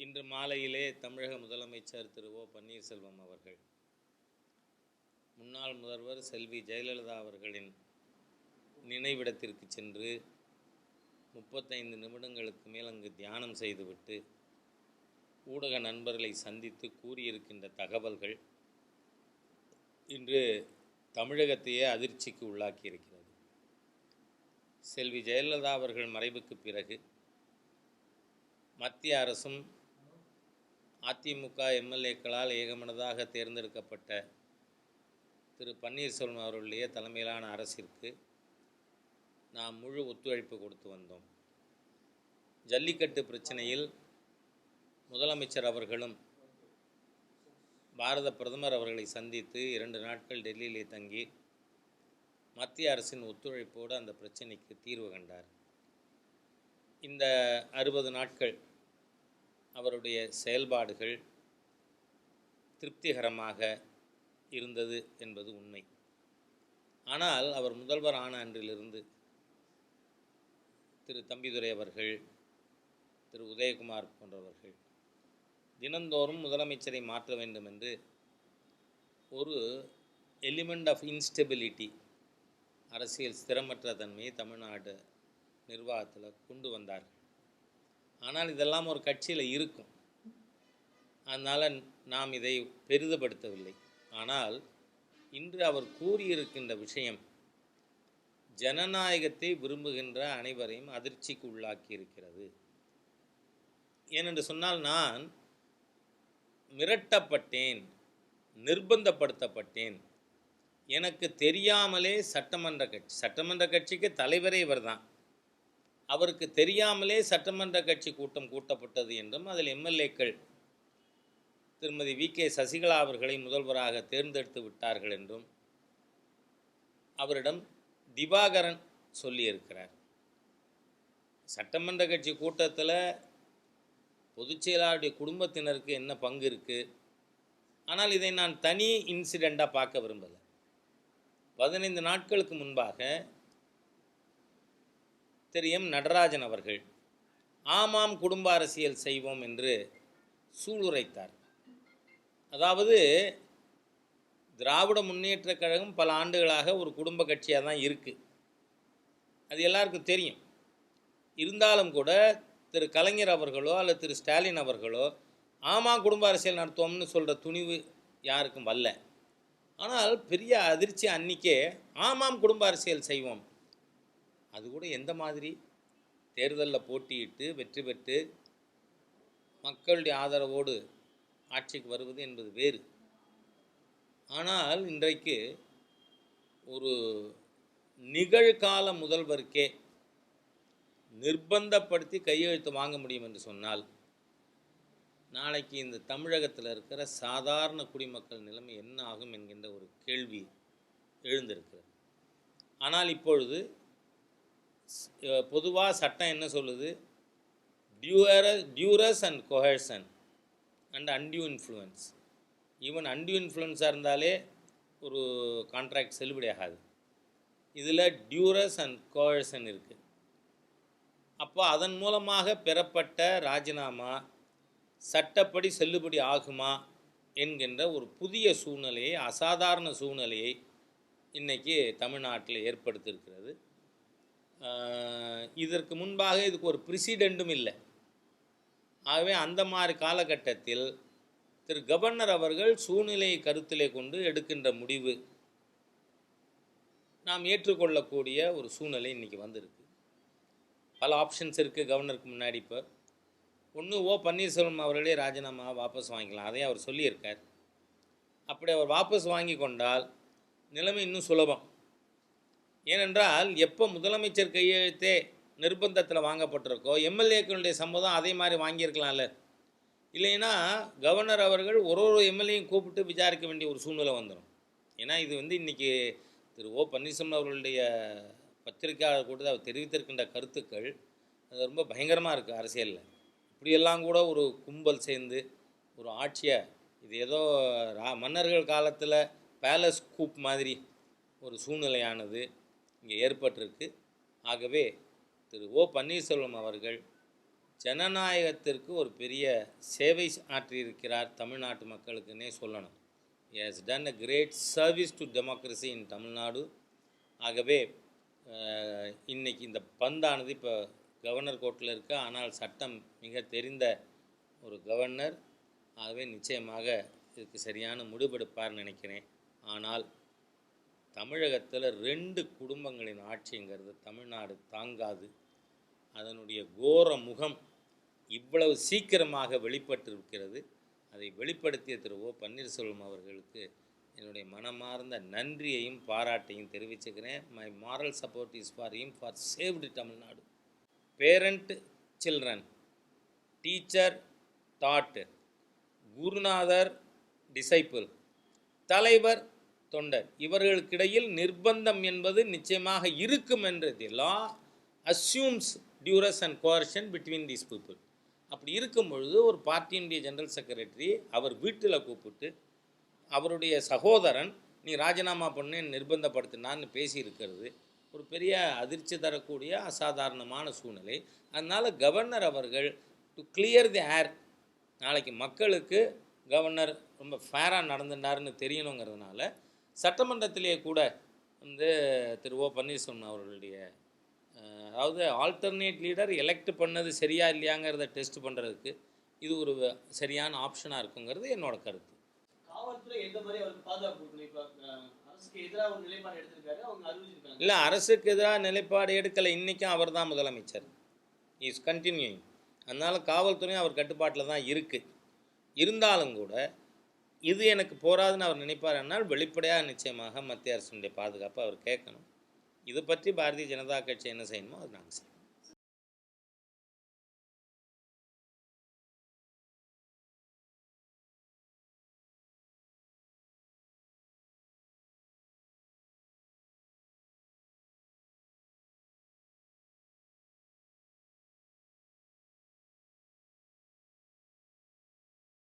இன்று மாலையிலே தமிழக முதலமைச்சர் திரு ஓ பன்னீர்செல்வம் அவர்கள் முன்னாள் முதல்வர் செல்வி ஜெயலலிதா அவர்களின் நினைவிடத்திற்கு சென்று முப்பத்தைந்து நிமிடங்களுக்கு மேல் அங்கு தியானம் செய்துவிட்டு ஊடக நண்பர்களை சந்தித்து கூறியிருக்கின்ற தகவல்கள் இன்று தமிழகத்தையே அதிர்ச்சிக்கு உள்ளாக்கியிருக்கிறது. செல்வி ஜெயலலிதா அவர்கள் மறைவுக்கு பிறகு மத்திய அரசும் அதிமுக எம்எல்ஏக்களால் ஏகமனதாக தேர்ந்தெடுக்கப்பட்ட திரு பன்னீர்செல்வம் அவர்களுடைய தலைமையிலான அரசிற்கு நாம் முழு ஒத்துழைப்பு கொடுத்து வந்தோம். ஜல்லிக்கட்டு பிரச்சனையில் முதலமைச்சர் அவர்களும் பாரத பிரதமர் அவர்களை சந்தித்து இரண்டு நாட்கள் டெல்லியிலே தங்கி மத்திய அரசின் ஒத்துழைப்போடு அந்த பிரச்சனைக்கு தீர்வு கண்டார். இந்த அறுபது நாட்கள் அவருடைய செயல்பாடுகள் திருப்திகரமாக இருந்தது என்பது உண்மை. ஆனால் அவர் முதல்வர் ஆன அன்றிலிருந்து திரு தம்பிதுரை அவர்கள் திரு உதயகுமார் போன்றவர்கள் தினந்தோறும் முதலமைச்சரை மாற்ற வேண்டும் என்று ஒரு எலிமெண்ட் ஆஃப் இன்ஸ்டெபிலிட்டி அரசியல் ஸ்திரமற்ற தன்மையை தமிழ்நாடு நிர்வாகத்தில் கொண்டு வந்தார்கள். ஆனால் இதெல்லாம் ஒரு கட்சியில் இருக்கும். அதனால் நாம் இதை பெரிதப்படுத்தவில்லை ஆனால் இன்று அவர் கூறியிருக்கின்ற விஷயம் ஜனநாயகத்தை விரும்புகின்ற அனைவரையும் அதிர்ச்சிக்கு உள்ளாக்கி இருக்கிறது ஏனென்று சொன்னால் நான் மிரட்டப்பட்டேன் நிர்பந்தப்படுத்தப்பட்டேன். எனக்கு தெரியாமலே சட்டமன்ற கட்சி சட்டமன்ற கட்சிக்கு தலைவரே இவர்தான். அவருக்கு தெரியாமலே சட்டமன்ற கட்சி கூட்டம் கூட்டப்பட்டது என்றும் அதில் எம்எல்ஏக்கள் திருமதி வி கே சசிகலா அவர்களை முதல்வராக தேர்ந்தெடுத்து விட்டார்கள் என்றும் அவரிடம் திவாகரன் சொல்லியிருக்கிறார். சட்டமன்ற கட்சி கூட்டத்தில் பொதுச் செயலாளருடைய குடும்பத்தினருக்கு என்ன பங்கு இருக்குது ஆனால் இதை நான் தனி இன்சிடெண்ட்டாக பார்க்க விரும்பலை. பதினைந்து நாட்களுக்கு முன்பாக திரு எம் நடராஜன் அவர்கள் ஆமாம் குடும்ப அரசியல் செய்வோம் என்று சூளுரைத்தார். அதாவது திராவிட முன்னேற்றக் கழகம் பல ஆண்டுகளாக ஒரு குடும்ப கட்சியாக தான் இருக்குது அது எல்லாருக்கும் தெரியும். இருந்தாலும் கூட திரு கலைஞர் அவர்களோ அல்லது திரு ஸ்டாலின் அவர்களோ ஆமாம் குடும்ப அரசியல் நடத்துவோம்னு சொல்கிற துணிவு யாருக்கும் வரல. ஆனால் பெரிய அதிர்ச்சி அன்னிக்கே ஆமாம் குடும்ப அரசியல் செய்வோம் அது கூட எந்த மாதிரி தேர்தலில் போட்டியிட்டு வெற்றி பெற்று மக்களுடைய ஆதரவோடு ஆட்சிக்கு வருவது என்பது வேறு. ஆனால் இன்றைக்கு ஒரு நிகழ்கால முதல்வருக்கே நிர்பந்தப்படுத்தி கையெழுத்து வாங்க முடியும் என்று சொன்னால் நாளைக்கு இந்த தமிழகத்தில் இருக்கிற சாதாரண குடிமக்கள் நிலைமை என்ன ஆகும் என்கின்ற ஒரு கேள்வி எழுந்திருக்கிறது. ஆனால் இப்பொழுது பொதுவாக சட்டம் என்ன சொல்லுது? டியூர duress and coercion and undue influence even undue இன்ஃப்ளூயன்ஸாக இருந்தாலே ஒரு கான்ட்ராக்ட் செல்லுபடியாகாது இதில் டியூரஸ் அண்ட் கோஹர்சன் இருக்குது அப்போ அதன் மூலமாக பெறப்பட்ட ராஜினாமா சட்டப்படி செல்லுபடி ஆகுமா என்கின்ற ஒரு புதிய சூழ்நிலையை அசாதாரண சூழ்நிலையை இன்றைக்கி தமிழ்நாட்டில் ஏற்படுத்தியிருக்கிறது. இதற்கு முன்பாக இதுக்கு ஒரு ப்ரிசிடெண்ட்டும் இல்லை. ஆகவே அந்த மாதிரி காலகட்டத்தில் திரு கவர்னர் அவர்கள் சூழ்நிலையை கருத்திலே கொண்டு எடுக்கின்ற முடிவு நாம் ஏற்றுக்கொள்ளக்கூடிய ஒரு சூழ்நிலை இன்றைக்கி வந்திருக்கு. பல ஆப்ஷன்ஸ் இருக்குது கவர்னருக்கு முன்னாடி இப்போ. ஒன்று ஓ பன்னீர்செல்வம் அவர்களே ராஜினாமா வாபஸ் வாங்கிக்கலாம். அதையும் அவர் சொல்லியிருக்கார். அப்படி அவர் வாபஸ் வாங்கி கொண்டால் நிலைமை இன்னும் சுலபம். ஏனென்றால் எப்போ முதலமைச்சர் கையெழுத்தே நிர்பந்தத்தில் வாங்கப்பட்டிருக்கோ எம்எல்ஏக்களுடைய சம்மதம் அதே மாதிரி வாங்கியிருக்கலாம்ல. இல்லைன்னா கவர்னர் அவர்கள் ஒரு ஒரு எம்எல்ஏயும் கூப்பிட்டு விசாரிக்க வேண்டிய ஒரு சூழ்நிலை வந்துடும் ஏன்னா இது வந்து இன்றைக்கி திரு ஓ பன்னீர்செல்வம் அவர்களுடைய பத்திரிகையாளர் கூட அவர் தெரிவித்திருக்கின்ற கருத்துக்கள் அது ரொம்ப பயங்கரமாக இருக்குது அரசியலில். இப்படியெல்லாம் கூட ஒரு கும்பல் சேர்ந்து ஒரு ஆட்சியை இது ஏதோ ரா மன்னர்கள் காலத்தில் பேலஸ் கூப் மாதிரி ஒரு சூழ்நிலையானது. இங்கே ஏற்பட்டிருக்கு. ஆகவே திரு ஓ பன்னீர்செல்வம் அவர்கள் ஜனநாயகத்திற்கு ஒரு பெரிய சேவை ஆற்றியிருக்கிறார் தமிழ்நாட்டு மக்களுக்குன்னே சொல்லணும். Has done a great service to democracy in Tamil Nadu ஆகவே இன்றைக்கி இன்னைக்கு இந்த பந்தானது இப்போ கவர்னர் கோர்ட்டில் இருக்க. ஆனால் சட்டம் மிக தெரிந்த ஒரு கவர்னர் ஆகவே நிச்சயமாக இதுக்கு சரியான முடிவெடுப்பார்னு நினைக்கிறேன். ஆனால் தமிழகத்தில் ரெண்டு குடும்பங்களின் ஆட்சிங்கிறது தமிழ்நாடு தாங்காது. அதனுடைய கோர முகம் இவ்வளவு சீக்கிரமாக வெளிப்பட்டிருக்கிறது. அதை வெளிப்படுத்திய திரு ஓ பன்னீர்செல்வம் அவர்களுக்கு என்னுடைய மனமார்ந்த நன்றியையும் பாராட்டையும் தெரிவிச்சுக்கிறேன். My moral support is for him for saved Tamil Nadu. Parent children teacher taught குருநாதர் டிசைபிள் தலைவர் தொண்டர். இவர்களுக்கிடையில் நிர்பந்தம் என்பது நிச்சயமாக இருக்கும் என்றது law assumes duress and coercion between these people அப்படி இருக்கும் பொழுது ஒரு பார்ட்டியினுடைய ஜெனரல் செக்ரட்டரி அவர் வீட்டில் கூப்பிட்டு அவருடைய சகோதரன் நீ ராஜினாமா பண்ணு நிர்பந்தப்படுத்தினான்னு பேசியிருக்கிறது. ஒரு பெரிய அதிர்ச்சி தரக்கூடிய அசாதாரணமான சூழ்நிலை. அதனால் கவர்னர் அவர்கள் டு கிளியர் தி ஏர் நாளைக்கு மக்களுக்கு கவர்னர் ரொம்ப ஃபேராக நடந்துட்டாருன்னு தெரியணுங்கிறதுனால சட்டமன்றத்திலேயே கூட வந்து திரு ஓ பன்னீர்செல்வம் அவர்களுடைய அதாவது ஆல்டர்னேட் லீடர் எலெக்ட் பண்ணது சரியா இல்லையாங்கிறத டெஸ்ட் பண்ணுறதுக்கு இது ஒரு சரியான ஆப்ஷனாக இருக்குங்கிறது என்னோட கருத்து. இல்லை அரசுக்கு எதிராக நிலைப்பாடு எடுக்கலை இன்றைக்கும் அவர் தான் முதலமைச்சர். இஸ் கண்டினியூயிங் அதனால் காவல்துறையும் அவர் கட்டுப்பாட்டில் தான் இருக்குது இருந்தாலும் கூட இது எனக்கு போராதுன்னு அவர் நினைப்பார் என்னால் வெளிப்படையாக நிச்சயமாக மத்திய அரசுடைய பாதுகாப்பை அவர் கேட்கணும். இது பற்றி பாரதிய ஜனதா கட்சி என்ன செய்யணுமோ அது நாங்கள் செய்யணும்.